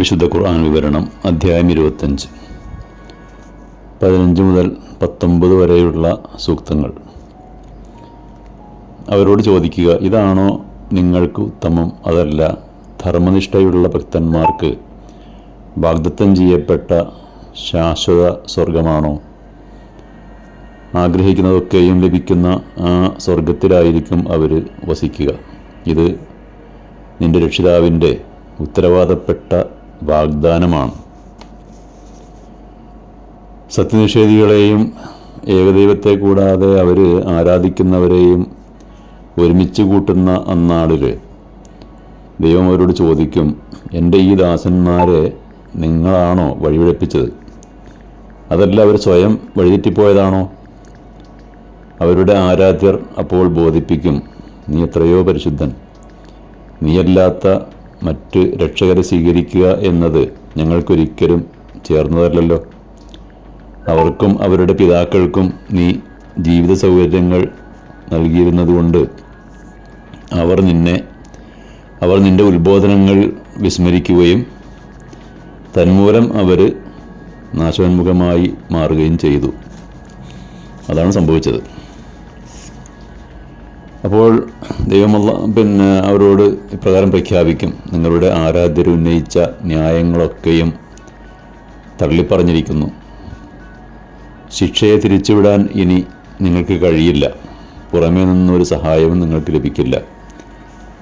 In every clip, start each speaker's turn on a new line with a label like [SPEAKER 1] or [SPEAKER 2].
[SPEAKER 1] വിശുദ്ധ ഖുർആൻ വിവരണം അധ്യായം ഇരുപത്തഞ്ച്. പതിനഞ്ച് മുതൽ പത്തൊമ്പത് വരെയുള്ള സൂക്തങ്ങൾ. അവരോട് ചോദിക്കുക ഇതാണോ നിങ്ങൾക്ക് ഉത്തമം? അതല്ല ധർമ്മനിഷ്ഠയുള്ള ഭക്തന്മാർക്ക് വാഗ്ദത്തം ചെയ്യപ്പെട്ട ശാശ്വത സ്വർഗമാണോ ആഗ്രഹിക്കുന്നതൊക്കെയും ലഭിക്കുന്ന ആ സ്വർഗത്തിലായിരിക്കും അവർ വസിക്കുക. ഇത് നിന്റെ രക്ഷിതാവിന്റെ ഉത്തരവാദപ്പെട്ട വാഗ്ദാനമാണ്. സത്യനിഷേധികളെയും ഏകദൈവത്തെ കൂടാതെ അവർ ആരാധിക്കുന്നവരെയും ഒരുമിച്ച് കൂട്ടുന്ന അന്നാളിൽ ദൈവം അവരോട് ചോദിക്കും എന്റെ ഈ ദാസന്മാരെ നിങ്ങളാണോ വഴിപിഴപ്പിച്ചത്? അതല്ല അവർ സ്വയം വഴിതെറ്റിപ്പോയതാണോ? അവരുടെ ആരാധ്യർ അപ്പോൾ ബോധിപ്പിക്കും നീ എത്രയോ പരിശുദ്ധൻ. നീയല്ലാത്ത മറ്റ് രക്ഷകരെ സ്വീകരിക്കുക എന്നത് ഞങ്ങൾക്കൊരിക്കലും ചേർന്നതല്ലല്ലോ. അവർക്കും അവരുടെ പിതാക്കൾക്കും നീ ജീവിത സൗകര്യങ്ങൾ നൽകിയിരുന്നതുകൊണ്ട് അവർ നിന്നെ അവർ നിന്റെ ഉത്ബോധനങ്ങൾ വിസ്മരിക്കുകയും തന്മൂലം അവർ നാശോന്മുഖമായി മാറുകയും ചെയ്തു. അതാണ് സംഭവിച്ചത്. അപ്പോൾ ദൈവമുള്ള പിന്നെ അവരോട് ഇപ്രകാരം പ്രഖ്യാപിക്കും. നിങ്ങളുടെ ആരാധ്യർ ഉന്നയിച്ച ന്യായങ്ങളൊക്കെയും തള്ളിപ്പറഞ്ഞിരിക്കുന്നു. ശിക്ഷയെ തിരിച്ചുവിടാൻ ഇനി നിങ്ങൾക്ക് കഴിയില്ല. പുറമേ നിന്നൊരു സഹായവും നിങ്ങൾക്ക് ലഭിക്കില്ല.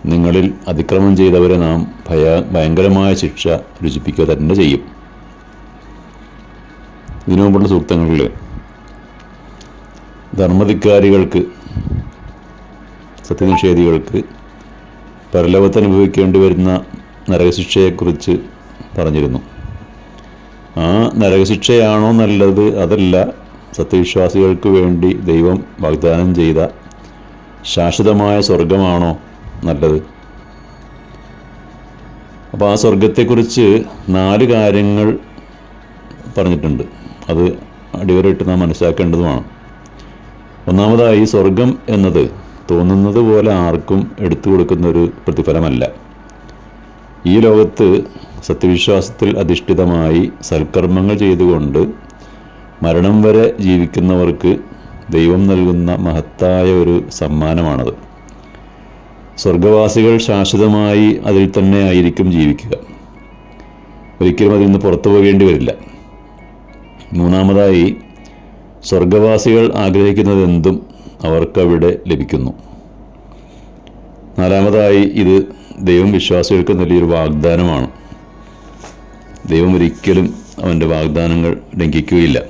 [SPEAKER 1] നിങ്ങളിൽ അതിക്രമം ചെയ്തവരെ നാം ഭയ ഭയങ്കരമായ ശിക്ഷ രുചിപ്പിക്കുക തന്നെ ചെയ്യും. ഇതിനു മുമ്പുള്ള സൂക്തങ്ങളിൽ ധർമ്മധിക്കാരികൾക്ക് സത്യനിഷേധികൾക്ക് പരലോകത്ത് അനുഭവിക്കേണ്ടി വരുന്ന നരകശിക്ഷയെക്കുറിച്ച് പറഞ്ഞിരുന്നു. ആ നരകശിക്ഷയാണോ നല്ലത്? അതല്ല. സത്യവിശ്വാസികൾക്ക് വേണ്ടി ദൈവം വാഗ്ദാനം ചെയ്ത ശാശ്വതമായ സ്വർഗമാണോ നല്ലത്? അപ്പോൾ ആ സ്വർഗത്തെക്കുറിച്ച് നാല് കാര്യങ്ങൾ പറഞ്ഞിട്ടുണ്ട്. അത് അടിവരയിട്ട് നാം മനസ്സിലാക്കേണ്ടതുമാണ്. ഒന്നാമതായി സ്വർഗം എന്നത് തോന്നുന്നത് പോലെ ആർക്കും എടുത്തു കൊടുക്കുന്ന ഒരു പ്രതിഫലമല്ല. ഈ ലോകത്ത് സത്യവിശ്വാസത്തിൽ അധിഷ്ഠിതമായി സൽക്കർമ്മങ്ങൾ ചെയ്തുകൊണ്ട് മരണം വരെ ജീവിക്കുന്നവർക്ക് ദൈവം നൽകുന്ന മഹത്തായ ഒരു സമ്മാനമാണത്. സ്വർഗവാസികൾ ശാശ്വതമായി അതിൽ തന്നെ ആയിരിക്കും ജീവിക്കുക. ഒരിക്കലും അതിൽ നിന്ന് പുറത്തു പോകേണ്ടി വരില്ല. മൂന്നാമതായി സ്വർഗവാസികൾ ആഗ്രഹിക്കുന്നതെന്തും അവർക്കവിടെ ലഭിക്കുന്നു. നാലാമതായി ഇത് ദൈവം വിശ്വാസികൾക്ക് നൽകിയൊരു വാഗ്ദാനമാണ്. ദൈവം ഒരിക്കലും അവന്റെ വാഗ്ദാനങ്ങൾ ലംഘിക്കുകയില്ല.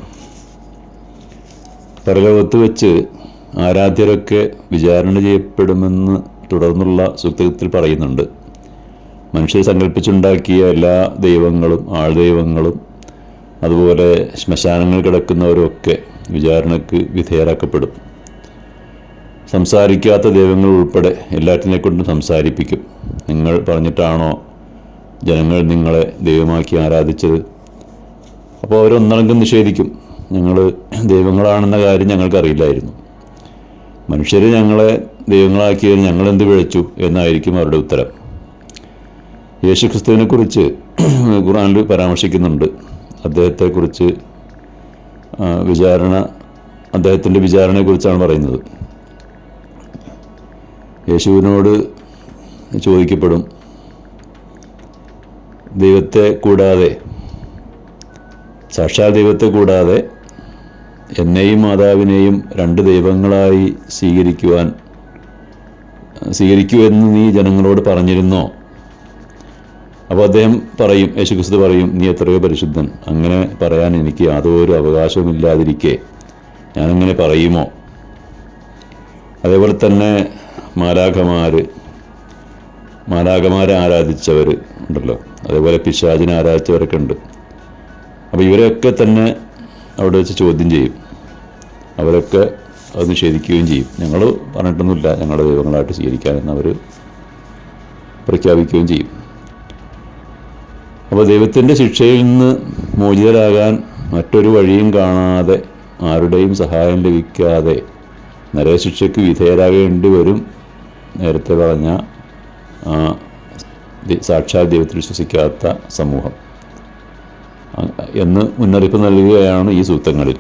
[SPEAKER 1] പരലോകത്ത് വെച്ച് ആരാധ്യരൊക്കെ വിചാരണ ചെയ്യപ്പെടുമെന്ന് തുടർന്നുള്ള സൂക്തത്തിൽ പറയുന്നുണ്ട്. മനുഷ്യർ സങ്കല്പിച്ചുണ്ടാക്കിയ എല്ലാ ദൈവങ്ങളും ആൾദൈവങ്ങളും അതുപോലെ ശ്മശാനങ്ങൾ കിടക്കുന്നവരൊക്കെ വിചാരണയ്ക്ക് വിധേയരാക്കപ്പെടും. സംസാരിക്കാത്ത ദൈവങ്ങൾ ഉൾപ്പെടെ എല്ലാറ്റിനെ കൊണ്ടും സംസാരിപ്പിക്കും. നിങ്ങൾ പറഞ്ഞിട്ടാണോ ജനങ്ങൾ നിങ്ങളെ ദൈവമാക്കി ആരാധിച്ചത്? അപ്പോൾ അവരൊന്നടങ്കം നിഷേധിക്കും. ഞങ്ങൾ ദൈവങ്ങളാണെന്ന കാര്യം ഞങ്ങൾക്കറിയില്ലായിരുന്നു. മനുഷ്യർ ഞങ്ങളെ ദൈവങ്ങളാക്കിയത് ഞങ്ങളെന്ത് വിളിച്ചു എന്നായിരിക്കും അവരുടെ ഉത്തരം. യേശുക്രിസ്തുവിനെ കുറിച്ച് ഖുറാനിൽ പരാമർശിക്കുന്നുണ്ട്. അദ്ദേഹത്തെക്കുറിച്ച് വിചാരണ അദ്ദേഹത്തിന്റെ വിചാരണയെക്കുറിച്ചാണ് പറയുന്നത്. യേശുവിനോട് ചോദിക്കപ്പെടും. ദൈവത്തെ കൂടാതെ സാക്ഷാൽ ദൈവത്തെ കൂടാതെ എന്നെയും മാതാവിനെയും രണ്ട് ദൈവങ്ങളായി സ്വീകരിക്കുവാൻ സ്വീകരിക്കൂ എന്ന് നീ ജനങ്ങളോട് പറഞ്ഞിരുന്നോ? അപ്പോൾ അദ്ദേഹം പറയും യേശുക്രിസ്തു പറയും നീ എത്രയോ പരിശുദ്ധൻ. അങ്ങനെ പറയാൻ എനിക്ക് യാതൊരു അവകാശവുമില്ലാതിരിക്കെ. ഞാനങ്ങനെ പറയുമോ? അതേപോലെ തന്നെ മാലാഖമാർ മാലാഖമാരെ ആരാധിച്ചവർ ഉണ്ടല്ലോ. അതേപോലെ പിശാചിനെ ആരാധിച്ചവരൊക്കെ ഉണ്ട് അപ്പോൾ ഇവരെയൊക്കെ തന്നെ അവിടെ വെച്ച് ചോദ്യം ചെയ്യും. അവരൊക്കെ അത് നിഷേധിക്കുകയും ചെയ്യും. ഞങ്ങൾ പറഞ്ഞിട്ടൊന്നുമില്ല ഞങ്ങളുടെ ദൈവങ്ങളായിട്ട് സ്വീകരിക്കാമെന്ന് അവർ പ്രഖ്യാപിക്കുകയും ചെയ്യും. അപ്പോൾ ദൈവത്തിന്റെ ശിക്ഷയിൽ നിന്ന് മോചിതരാകാൻ മറ്റൊരു വഴിയും കാണാതെ ആരുടെയും സഹായം ലഭിക്കാതെ നരശിക്ഷയ്ക്ക് വിധേയരാകേണ്ടി വരും നേരത്തെ പറഞ്ഞ സാക്ഷാൽ ദൈവത്തിൽ വിശ്വസിക്കാത്ത സമൂഹം. എന്ന് മുന്നറിയിപ്പ് നൽകുകയാണ് ഈ സൂക്തങ്ങളിൽ